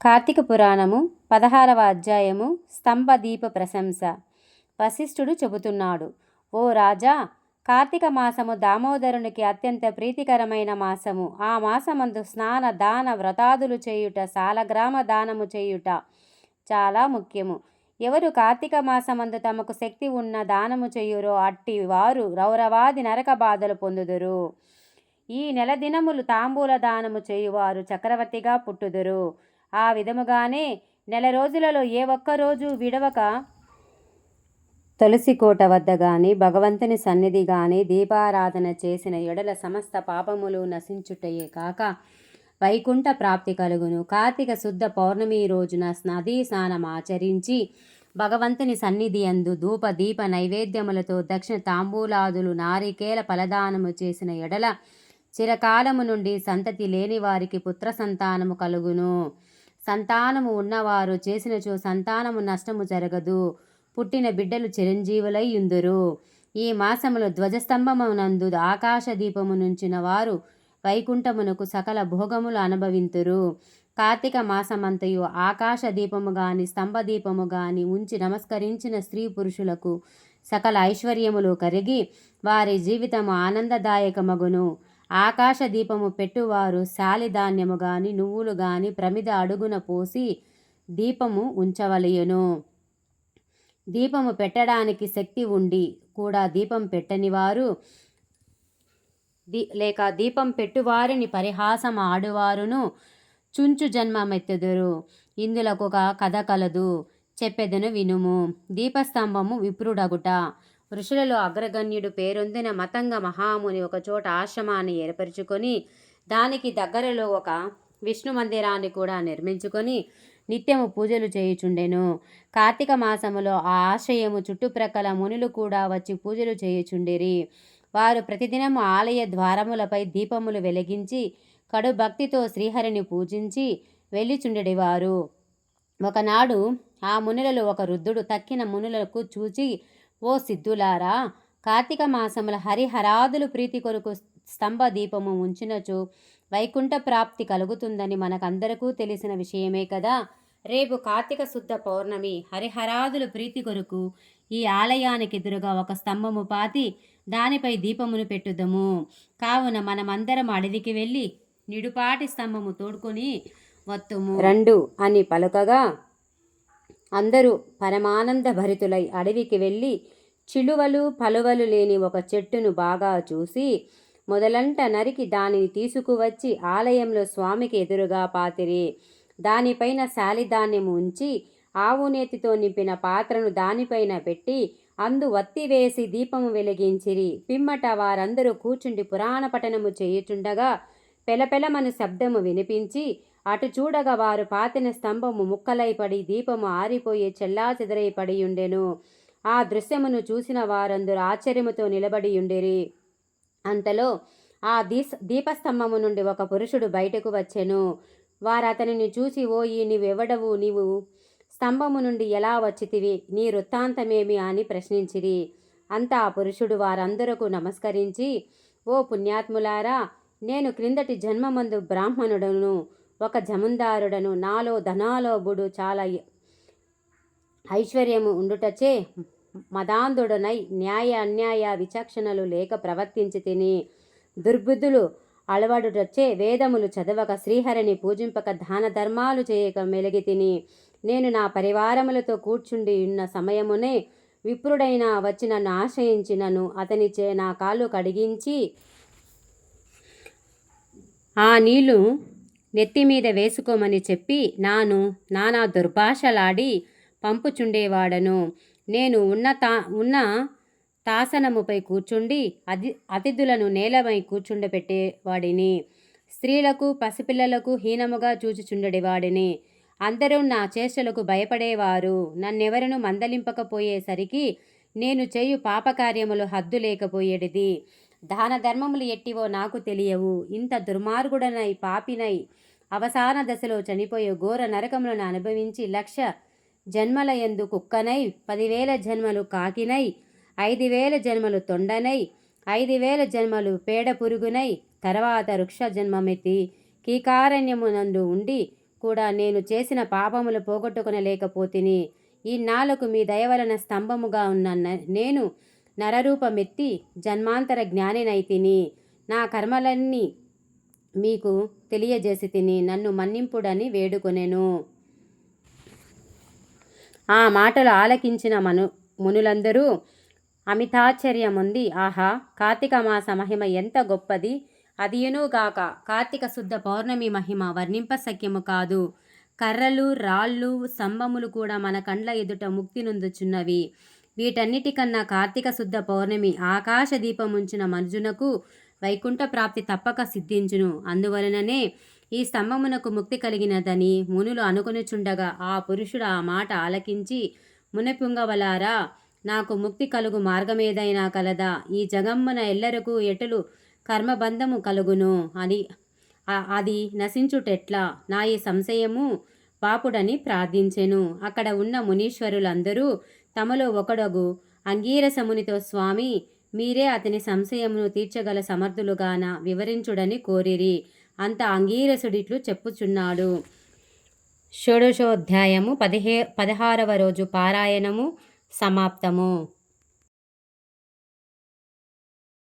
కార్తీక పురాణము పదహారవ అధ్యాయము స్తంభ దీప ప్రశంస. వశిష్ఠుడు చెబుతున్నాడు ఓ రాజా కార్తీక మాసము దామోదరునికి అత్యంత ప్రీతికరమైన మాసము. ఆ మాసమందు స్నాన దాన వ్రతాదులు చేయుట సాలగ్రామ దానము చేయుట చాలా ముఖ్యము. ఎవరు కార్తీక మాసమందు తమకు శక్తి ఉన్న దానము చేయురో అట్టి వారు రౌరవాది నరక బాధలు పొందుదురు. ఈ నెల దినములు తాంబూల దానము చేయువారు చక్రవర్తిగా పుట్టుదురు. ఆ విధముగానే నెల రోజులలో ఏ ఒక్క రోజు విడవక తులసికోట వద్ద గాని భగవంతుని సన్నిధి గాని దీపారాధన చేసిన ఎడల సమస్త పాపములు నశించుటయే కాక వైకుంఠ ప్రాప్తి కలుగును. కార్తీక శుద్ధ పౌర్ణమి రోజున నదీ స్నానం ఆచరించి భగవంతుని సన్నిధి అందు ధూప దీప నైవేద్యములతో దక్షిణ తాంబూలాదులు నారికేల ఫలదానము చేసిన ఎడల చిరకాలము నుండి సంతతి లేని వారికి పుత్ర సంతానము కలుగును. సంతానము ఉన్నవారు చేసినచో సంతానము నష్టము జరగదు. పుట్టిన బిడ్డలు చిరంజీవులై ఉందురు ఈ మాసములో ధ్వజస్తంభమునందు ఆకాశ దీపము నుంచిన వారు వైకుంఠమునకు సకల భోగములు అనుభవింతురు. కార్తీక మాసమంతయు ఆకాశ దీపము గాని స్తంభ దీపము గాని ఉంచి నమస్కరించిన స్త్రీ పురుషులకు సకల ఐశ్వర్యములు కరిగి వారి జీవితము ఆనందదాయకమగును. ఆకాశ దీపము పెట్టువారు శాలిధాన్యము గాని నువ్వులు గాని ప్రమిద అడుగున పోసి దీపము ఉంచవలయును దీపము పెట్టడానికి శక్తి ఉండి కూడా దీపం పెట్టని వారు దీ లేక దీపం పెట్టువారిని పరిహాసం ఆడువారును చుంచు జన్మమెత్తుదురు. ఇందులకు ఒక కథ కలదు. చెప్పెదను వినుము. దీపస్తంభము విప్రుడగుట. ఋషులలో అగ్రగణ్యుడు పేరొందిన మతంగ మహాముని ఒకచోట ఆశ్రమాన్ని ఏర్పరచుకొని దానికి దగ్గరలో ఒక విష్ణు మందిరాన్ని కూడా నిర్మించుకొని నిత్యము పూజలు చేయుచుండెను. కార్తీక మాసములో ఆ ఆశ్రయము చుట్టుప్రక్కల మునులు కూడా వచ్చి పూజలు చేయుచుండిరి. వారు ప్రతిదినము ఆలయ ద్వారములపై దీపములు వెలిగించి కడు భక్తితో శ్రీహరిని పూజించి వెళ్ళిచుండెడివారు. ఒకనాడు ఆ మునులలో ఒక వృద్ధుడు తక్కిన మునులకు చూచి ఓ సిద్ధులారా కార్తీక మాసముల హరిహరాదులు ప్రీతి కొరకు స్తంభ దీపము ఉంచినచో వైకుంఠ ప్రాప్తి కలుగుతుందని మనకందరకు తెలిసిన విషయమే కదా. రేపు కార్తీక శుద్ధ పౌర్ణమి హరిహరాదులు ప్రీతి కొరకు ఈ ఆలయానికి ఎదురుగా ఒక స్తంభము పాతి దానిపై దీపమును పెట్టుదము. కావున మనమందరం అడవికి వెళ్ళి నిడుపాటి స్తంభము తోడుకొని వత్తుము. రెండు అని పలుకగా అందరూ పరమానంద భరితులై అడవికి వెళ్ళి చిలువలు పలువలు లేని ఒక చెట్టును బాగా చూసి మొదలంట నరికి దానిని తీసుకువచ్చి ఆలయంలో స్వామికి ఎదురుగా పాతిరి. దానిపైన శాలిధాన్యము ఉంచి ఆవు నేతితో నింపిన పాత్రను దానిపైన పెట్టి అందు వత్తి వేసి దీపము వెలిగించిరి. పిమ్మట వారందరూ కూర్చుండి పురాణ పఠనము చేయుచుండగా పెలపెలమని శబ్దము వినిపించి అటు చూడగా వారు పాతిన స్తంభము ముక్కలై పడి దీపము ఆరిపోయి చెల్లా చెదరై పడి ఉండెను. ఆ దృశ్యమును చూసిన వారందరూ ఆశ్చర్యముతో నిలబడి ఉండిరి. అంతలో ఆ దీస్ దీపస్తంభము నుండి ఒక పురుషుడు బయటకు వచ్చెను. వారు అతనిని చూసి ఓ ఈ నీవెవడవు? నీవు స్తంభము నుండి ఎలా వచ్చితివి? నీ వృత్తాంతమేమి? అని ప్రశ్నించిరి. అంతా ఆ పురుషుడు వారందరకు నమస్కరించి ఓ పుణ్యాత్ములారా నేను క్రిందటి జన్మమందు బ్రాహ్మణుడను. ఒక జమందారుడను నాలో ధనాలోబుడు చాలా ఐశ్వర్యము ఉండుటచే మదాంధుడనై న్యాయ అన్యాయ విచక్షణలు లేక ప్రవర్తించి తిని దుర్బుద్ధులు అలవాడుటచ్చే వేదములు చదవక శ్రీహరిని పూజింపక దాన ధర్మాలు చేయక మెలిగి తిని నేను నా పరివారములతో కూర్చుండి ఉన్న సమయమునే విప్రుడైన వచ్చి నన్ను ఆశ్రయించినను అతనిచే నా కాళ్ళు కడిగించి ఆ నీళ్ళు నెత్తి మీద వేసుకోమని చెప్పి నాను నానా దుర్భాషలాడి పంపుచుండేవాడను. నేను ఉన్న తా ఉన్న తాసనముపై కూర్చుండి అతి అతిథులను నేలపై కూర్చుండబెట్టేవాడిని. స్త్రీలకు పసిపిల్లలకు హీనముగా చూచుచుండేవాడిని అందరూ నా చేష్టలకు భయపడేవారు. నన్నెవరను మందలింపకపోయేసరికి నేను చేయు పాపకార్యములు హద్దు లేకపోయేటిది దాన ధర్మములు ఎట్టివో నాకు తెలియవు. ఇంత దుర్మార్గుడనై పాపినై అవసాన దశలో చనిపోయే ఘోర నరకములను అనుభవించి లక్ష జన్మల ఎందు కుక్కనై పదివేల జన్మలు కాకినై ఐదు వేల జన్మలు తొండనై ఐదు వేల జన్మలు పేడ పురుగునై తర్వాత వృక్ష జన్మమెత్తి కీకారణ్యమునందు ఉండి కూడా నేను చేసిన పాపములు పోగొట్టుకునలేకపోతిని. ఈ నాలుగు మీ దయవలన స్తంభముగా ఉన్న న- నేను నరరూపమెత్తి జన్మాంతర జ్ఞానినైతిని నా కర్మలన్నీ మీకు తెలియజేసి తిని నన్ను మన్నింపుడని వేడుకొనెను. ఆ మాటలు ఆలకించిన మను మునులందరూ అమితాశ్చర్యముంది ఆహా కార్తీక మాస మహిమ ఎంత గొప్పది! అదియునుగాక కార్తీక శుద్ధ పౌర్ణమి మహిమ వర్ణింపశక్యము కాదు. కర్రలు రాళ్ళు స్తంభములు కూడా మన కండ్ల ఎదుట ముక్తి నొందుచున్నవి. వీటన్నిటికన్నా కార్తీక శుద్ధ పౌర్ణమి ఆకాశ దీపముంచిన మనుజునకు వైకుంఠ ప్రాప్తి తప్పక సిద్ధించును. అందువలననే ఈ స్తంభమునకు ముక్తి కలిగినదని మునులు అనుకునిచుండగా ఆ పురుషుడు ఆ మాట ఆలకించి మునపుంగవలారా నాకు ముక్తి కలుగు మార్గమేదైనా కలదా ఈ జగమ్మున ఎల్లరకు ఎటులు కర్మబంధము కలుగును అని అది నశించుటెట్లా? నా ఈ సంశయము పాపుడని ప్రార్థించెను. అక్కడ ఉన్న మునీశ్వరులందరూ తమలో ఒకడగు. అంగీరసమునితో స్వామి మీరే అతని సంశయమును తీర్చగల సమర్థులుగాన వివరించుడని కోరిరి. అంత అంగీరసుడిట్లు చెప్పుచున్నాడు. షోడశోధ్యాయము పదిహే పదహారవ రోజు పారాయణము సమాప్తము.